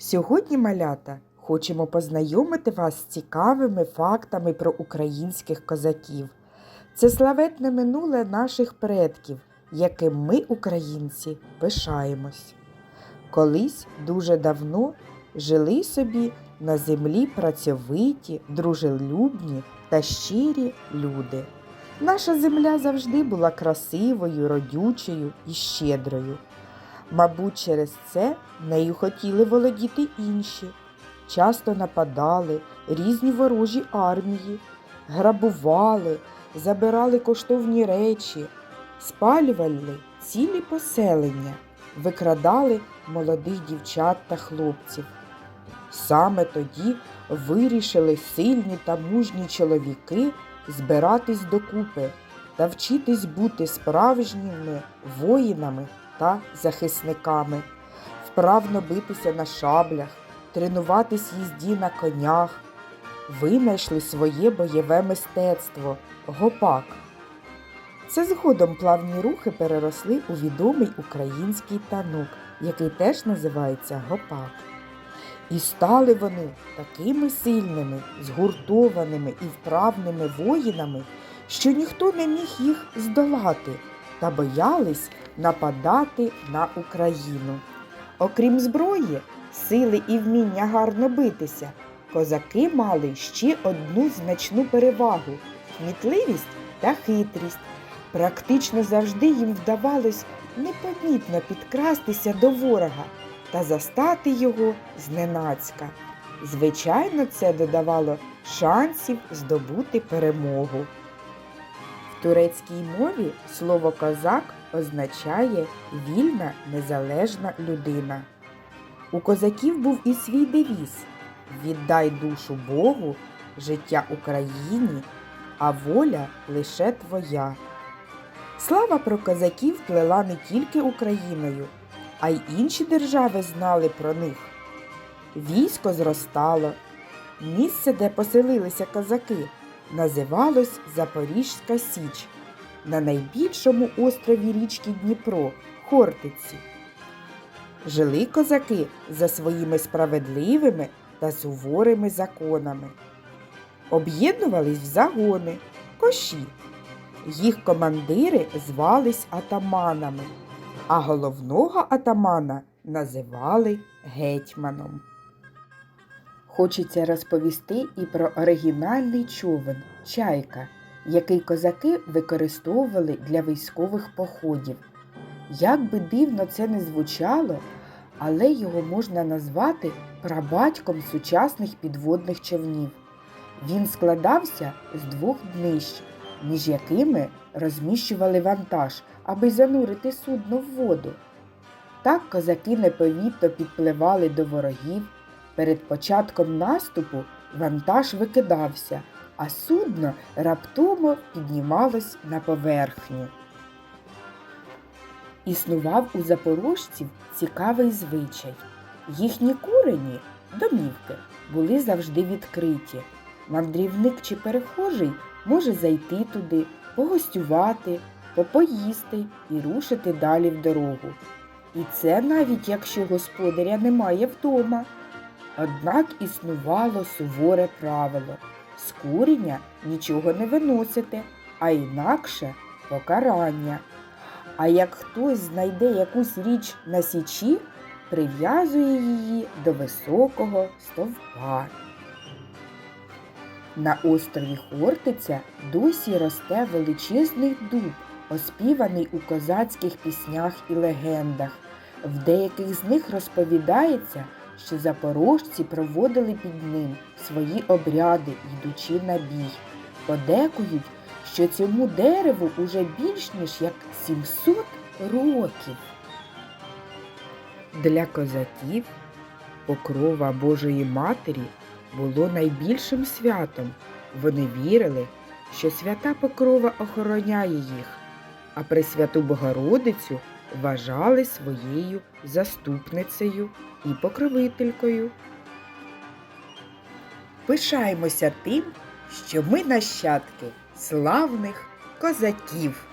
Сьогодні, малята, хочемо познайомити вас з цікавими фактами про українських козаків. Це славетне минуле наших предків, яким ми, українці, пишаємось. Колись дуже давно жили собі на землі працьовиті, дружелюбні та щирі люди. Наша земля завжди була красивою, родючою і щедрою. Мабуть, через це нею хотіли володіти інші. Часто нападали різні ворожі армії, грабували, забирали коштовні речі, спалювали цілі поселення, викрадали молодих дівчат та хлопців. Саме тоді вирішили сильні та мужні чоловіки збиратись докупи та вчитись бути справжніми воїнами та захисниками, вправно битися на шаблях, тренуватись їзді на конях, винайшли своє бойове мистецтво гопак. Це згодом плавні рухи переросли у відомий український танок, який теж називається гопак. І стали вони такими сильними, згуртованими і вправними воїнами, що ніхто не міг їх здолати та боялись нападати на Україну. Окрім зброї, сили і вміння гарно битися, козаки мали ще одну значну перевагу кмітливість та хитрість. Практично завжди їм вдавалось непомітно підкрастися до ворога та застати його зненацька. Звичайно, це додавало шансів здобути перемогу. Турецькій мові слово козак означає вільна незалежна людина. У козаків був і свій девіз Віддай душу Богу, життя Україні, а воля лише твоя. Слава про козаків плела не тільки Україною, а й інші держави знали про них. Військо зростало. Місце, де поселилися козаки, називалось Запорізька Січ на найбільшому острові річки Дніпро Хортиці. Жили козаки за своїми справедливими та суворими законами. Об'єднувались в загони, коші. Їх командири звались атаманами, а головного атамана називали гетьманом. Хочеться розповісти і про оригінальний човен чайка, який козаки використовували для військових походів. Як би дивно це не звучало, але його можна назвати прабатьком сучасних підводних човнів. Він складався з двох днищ, між якими розміщували вантаж, аби занурити судно в воду. Так козаки непомітно підпливали до ворогів. Перед початком наступу вантаж викидався, а судно раптомо піднімалось на поверхню. Існував у запорожців цікавий звичай. Їхні курені, домівки, були завжди відкриті. Мандрівник чи перехожий може зайти туди, погостювати, попоїсти і рушити далі в дорогу. І це навіть якщо господаря немає вдома. Однак існувало суворе правило з курення нічого не виносити, а інакше покарання. А як хтось знайде якусь річ на січі, прив'язує її до високого стовпа. На острові Хортиця досі росте величезний дуб, оспіваний у козацьких піснях і легендах. В деяких з них розповідається, що запорожці проводили під ним свої обряди, йдучи на бій. Подекують, що цьому дереву уже більш ніж як 700 років. Для козаків покрова Божої Матері було найбільшим святом. Вони вірили, що свята покрова охороняє їх, а Пресвяту Богородицю вважали своєю заступницею і покровителькою. Пишаємося тим, що ми нащадки славних козаків.